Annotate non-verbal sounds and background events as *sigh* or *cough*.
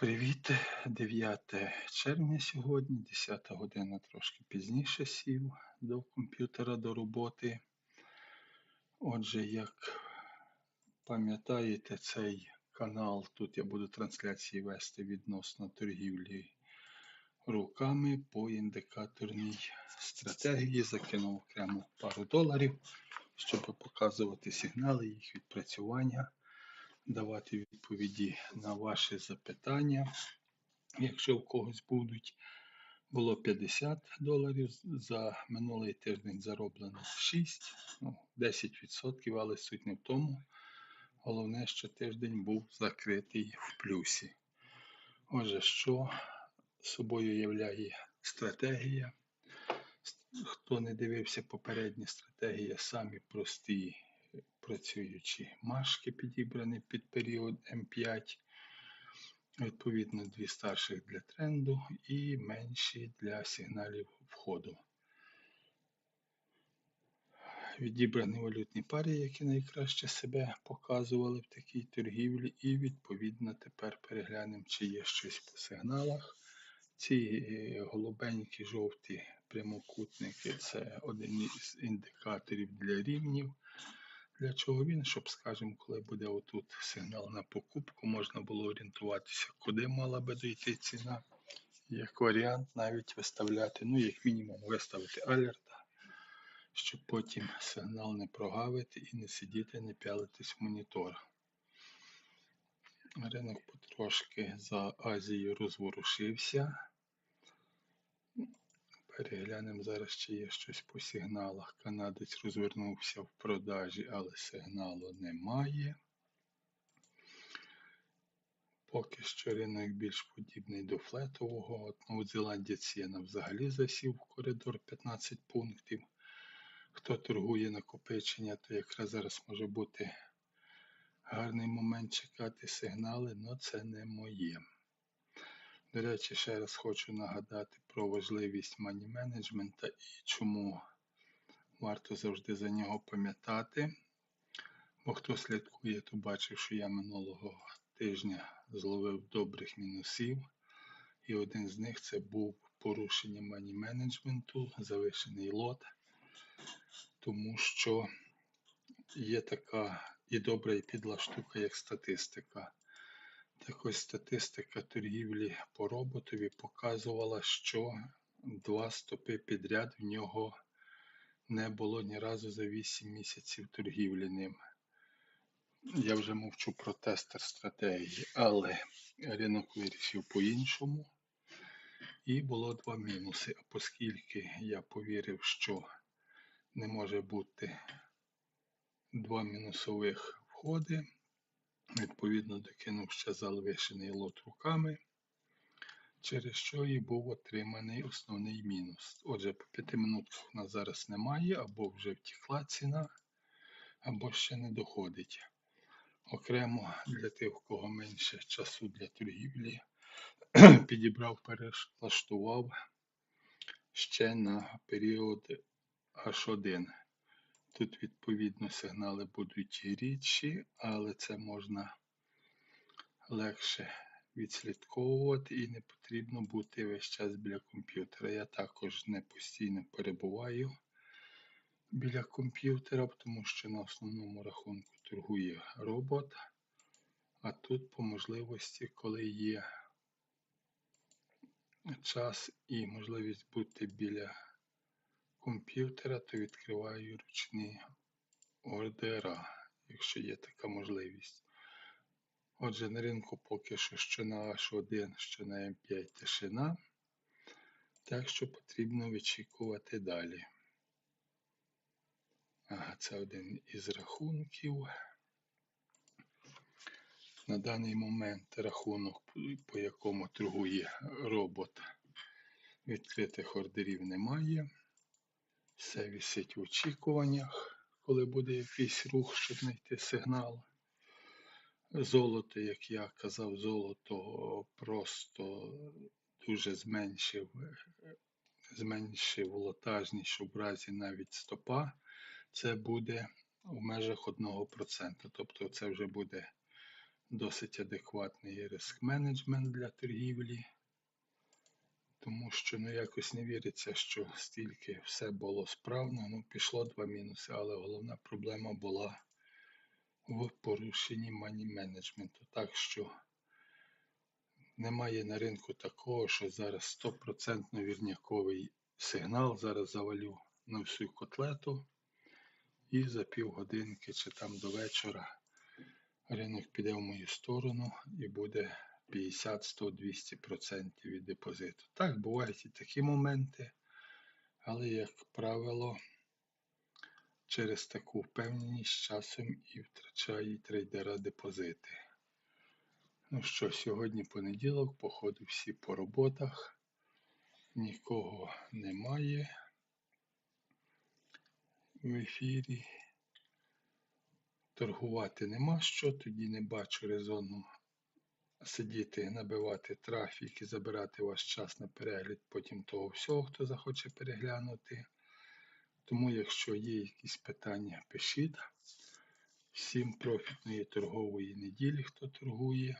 Привіт, 9 червня сьогодні, 10 година трошки пізніше сів до комп'ютера до роботи. Отже, як пам'ятаєте, цей канал, тут я буду трансляції вести відносно торгівлі руками по індикаторній стратегії. Закинув окремо пару доларів, щоб показувати сигнали, їх відпрацювання давати відповіді на ваші запитання. Якщо в когось будуть, було 50 доларів, за минулий тиждень зароблено 6, ну, 10%, але суть не в тому. Головне, що тиждень був закритий в плюсі. Отже, що собою являє стратегія? Хто не дивився попередні стратегії, самі прості працюючі машки підібрані під період М5. Відповідно, дві старших для тренду і менші для сигналів входу. Відібрані валютні пари, які найкраще себе показували в такій торгівлі, і відповідно тепер переглянемо, чи є щось по сигналах. Ці е, голубенькі жовті прямокутники це один із індикаторів для рівнів. Для чого він? Щоб, скажімо, коли буде отут сигнал на покупку, можна було орієнтуватися, куди мала би дійти ціна. Як варіант навіть виставляти, ну, як мінімум, виставити алерта, щоб потім сигнал не прогавити і не сидіти, не пялитись в монітор. Ринок потрошки за Азією розворушився. Переглянемо зараз, чи є щось по сигналах. Канадець розвернувся в продажі, але сигналу немає. Поки що ринок більш подібний до флетового. От Новозеландець є взагалі засів в коридор 15 пунктів. Хто торгує накопичення, то якраз зараз може бути гарний момент чекати сигнали, але це не моє. До речі, ще раз хочу нагадати про важливість мані менеджмента і чому варто завжди за нього пам'ятати. Бо хто слідкує, то бачив, що я минулого тижня зловив добрих мінусів. І один з них це був порушення мані менеджменту, завишений лот, тому що є така і добра, і підла штука, як статистика. Так ось статистика торгівлі по роботові показувала, що два стопи підряд в нього не було ні разу за 8 місяців торгівлі ним. Я вже мовчу про тестер стратегії, але ринок вирішив по-іншому. І було два мінуси. А оскільки я повірив, що не може бути два мінусових входи, Відповідно, докинув ще залишений лот руками, через що і був отриманий основний мінус. Отже, по 5 минутках у нас зараз немає, або вже втекла ціна, або ще не доходить. Окремо для тих, у кого менше часу для торгівлі, *clears throat* підібрав, перелаштував ще на період H1. Тут, відповідно, сигнали будуть рідші, але це можна легше відслідковувати і не потрібно бути весь час біля комп'ютера. Я також не постійно перебуваю біля комп'ютера, тому що на основному рахунку торгує робот. А тут по можливості, коли є час і можливість бути біля комп'ютера, то відкриваю ручні ордера, якщо є така можливість. Отже, на ринку поки що що на H1, що на М5 тишина. Так що потрібно вичікувати далі. Ага, це один із рахунків. На даний момент рахунок, по якому торгує робот, відкритих ордерів немає. Все висить в очікуваннях, коли буде якийсь рух, щоб знайти сигнал. Золото, як я казав, золото просто дуже зменшив зменшив лотажність, щоб в разі навіть стопа це буде в межах 1%. Тобто це вже буде досить адекватний риск менеджмент для торгівлі, тому що ну, якось не віриться, що стільки все було справно. Ну, пішло два мінуси, але головна проблема була в порушенні мані менеджменту. Так що немає на ринку такого, що зараз стопроцентно вірняковий сигнал. Зараз завалю на всю котлету і за півгодинки чи там до вечора ринок піде в мою сторону і буде 50, 100, 200% від депозиту. Так, бувають і такі моменти, але, як правило, через таку впевненість з часом і втрачають трейдера депозити. Ну що, сьогодні понеділок, походу всі по роботах, нікого немає в ефірі. Торгувати нема що, тоді не бачу резону сидіти, набивати трафік і забирати ваш час на перегляд потім того всього, хто захоче переглянути. Тому, якщо є якісь питання, пишіть. Всім профітної торгової неділі, хто торгує.